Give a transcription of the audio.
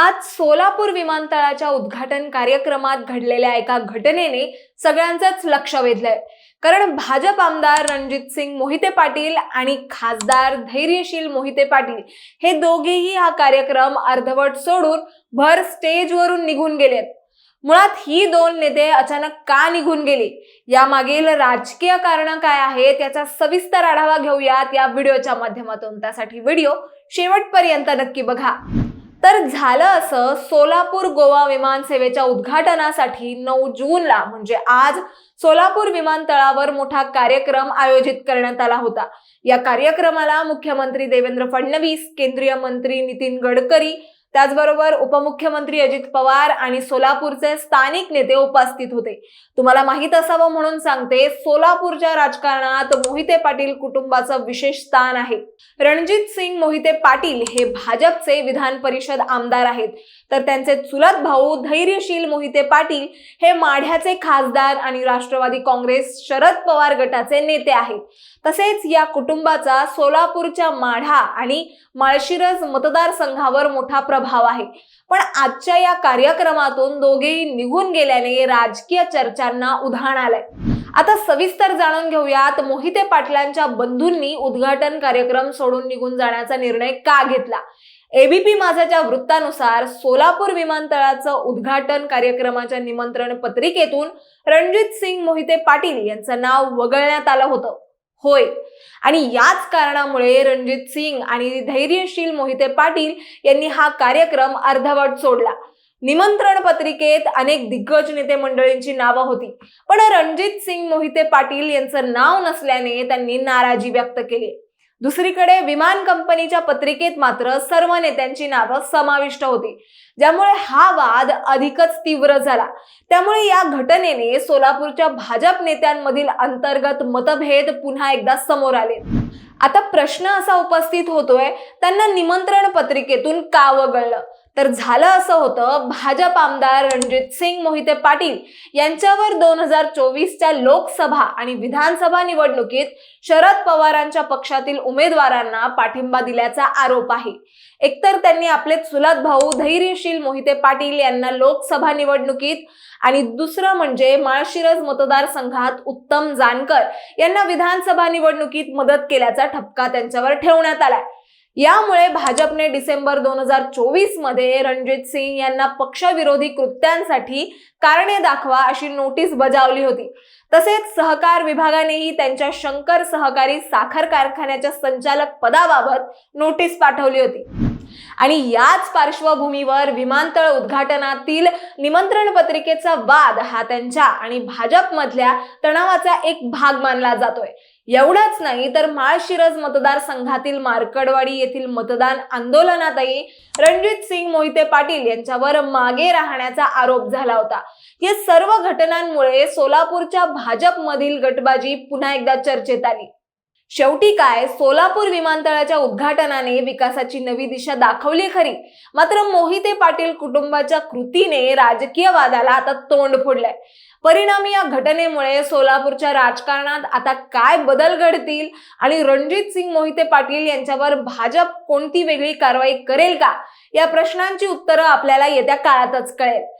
आज सोलापूर विमानतळाच्या उद्घाटन कार्यक्रमात घडलेल्या एका घटनेने सगळ्यांचंच लक्ष वेधलंय. कारण भाजप आमदार रणजित सिंग मोहिते पाटील आणि खासदार धैर्यशील मोहिते पाटील हे दोघेही हा कार्यक्रम अर्धवट सोडून भर स्टेजवरून निघून गेलेत. मुळात ही दोन नेते अचानक का निघून गेली? यामागील राजकीय कारण काय आहेत? याचा सविस्तर आढावा घेऊयात या व्हिडिओच्या माध्यमातून. त्यासाठी व्हिडिओ शेवटपर्यंत नक्की बघा. तर झालं असं सोलापूर गोवा विमानसेवेच्या उद्घाटनासाठी नऊ जूनला म्हणजे आज सोलापूर विमानतळावर मोठा कार्यक्रम आयोजित करण्यात आला होता. या कार्यक्रमाला मुख्यमंत्री देवेंद्र फडणवीस केंद्रीय मंत्री नितीन गडकरी त्याचबरोबर उपमुख्यमंत्री अजित पवार आणि सोलापूरचे स्थानिक नेते उपस्थित होते. तुम्हाला माहीत असावं म्हणून सांगते सोलापूरच्या राजकारणात मोहिते पाटील कुटुंबाचं विशेष स्थान आहे. रणजित सिंग मोहिते पाटील हे भाजपचे विधान परिषद आमदार आहेत. तर त्यांचे चुलत भाऊ धैर्यशील मोहिते पाटील हे माढ्याचे खासदार आणि राष्ट्रवादी काँग्रेस शरद पवार गटाचे नेते आहेत. तसेच या कुटुंबाचा सोलापूरच्या माढा आणि माळशिरस मतदारसंघावर मोठा प्रभाव आहे. पण आजच्या या कार्यक्रमातून दोघेही निघून गेल्याने राजकीय चर्चांना उधाण आलंय. आता सविस्तर जाणून घेऊयात मोहिते पाटलांच्या बंधूंनी उद्घाटन कार्यक्रम सोडून निघून जाण्याचा निर्णय का घेतला? एबीपी माझाच्या वृत्तानुसार सोलापूर विमानतळाचं उद्घाटन कार्यक्रमाच्या निमंत्रण पत्रिकेतून रणजित सिंग मोहिते पाटील यांचं नाव वगळण्यात आलं होतं. होय. आणि याच कारणामुळे रणजित सिंग आणि धैर्यशील मोहिते पाटील यांनी हा कार्यक्रम अर्धवट सोडला. निमंत्रण पत्रिकेत अनेक दिग्गज नेते मंडळींची नावं होती. पण रणजित सिंग मोहिते पाटील यांचं नाव नसल्याने त्यांनी नाराजी व्यक्त केली. दुसरीकडे विमान कंपनीच्या पत्रिकेत मात्र सर्व नेत्यांची नावं समाविष्ट होती. ज्यामुळे हा वाद अधिकच तीव्र झाला. त्यामुळे या घटनेने सोलापूरच्या भाजप नेत्यांमधील अंतर्गत मतभेद पुन्हा एकदा समोर आले. आता प्रश्न असा उपस्थित होतोय त्यांना निमंत्रण पत्रिकेतून का वगळलं? तर झालं असं होतं भाजप आमदार रणजित सिंग मोहिते पाटील यांच्यावर दोन हजार चोवीसच्या लोकसभा आणि विधानसभा निवडणुकीत शरद पवारांच्या पक्षातील उमेदवारांना पाठिंबा दिल्याचा आरोप आहे. एकतर त्यांनी आपले चुलत भाऊ धैर्यशील मोहिते पाटील यांना लोकसभा निवडणुकीत आणि दुसरं म्हणजे माळशिरस मतदारसंघात उत्तम जानकर यांना विधानसभा निवडणुकीत मदत केल्याचा ठपका त्यांच्यावर ठेवण्यात आलाय. यामुळे भाजपने डिसेंबर दोन हजार चोवीसमध्ये रणजित सिंग यांना पक्षविरोधी कृत्यांसाठी कारणे दाखवा अशी नोटीस बजावली होती. तसेच सहकार विभागानेही त्यांच्या शंकर सहकारी साखर कारखान्याच्या संचालक पदाबाबत नोटीस पाठवली होती. आणि याच पार्श्वभूमीवर विमानतळ उद्घाटनातील निमंत्रण पत्रिकेचा वाद हा त्यांच्या आणि भाजपमधल्या तणावाचा एक भाग मानला जातोय. एवढंच नाही तर माळशिरज मतदारसंघातील मार्कडवाडी येथील मतदान आंदोलनातही रणजित सिंग मोहिते पाटील यांच्यावर मागे राहण्याचा आरोप झाला होता. या सर्व घटनांमुळे सोलापूरच्या भाजपमधील गटबाजी पुन्हा एकदा चर्चेत आली. शेवटी काय? सोलापूर विमानतळाच्या उद्घाटनाने विकासाची नवी दिशा दाखवली खरी. मात्र मोहिते पाटील कुटुंबाच्या कृतीने राजकीय वादाला आता तोंड फोडलंय. परिणामी या घटनेमुळे सोलापूरच्या राजकारणात आता काय बदल घडतील? आणि रणजित सिंग मोहिते पाटील यांच्यावर भाजप कोणती वेगळी कारवाई करेल का? या प्रश्नांची उत्तरं आपल्याला येत्या काळातच कळेल.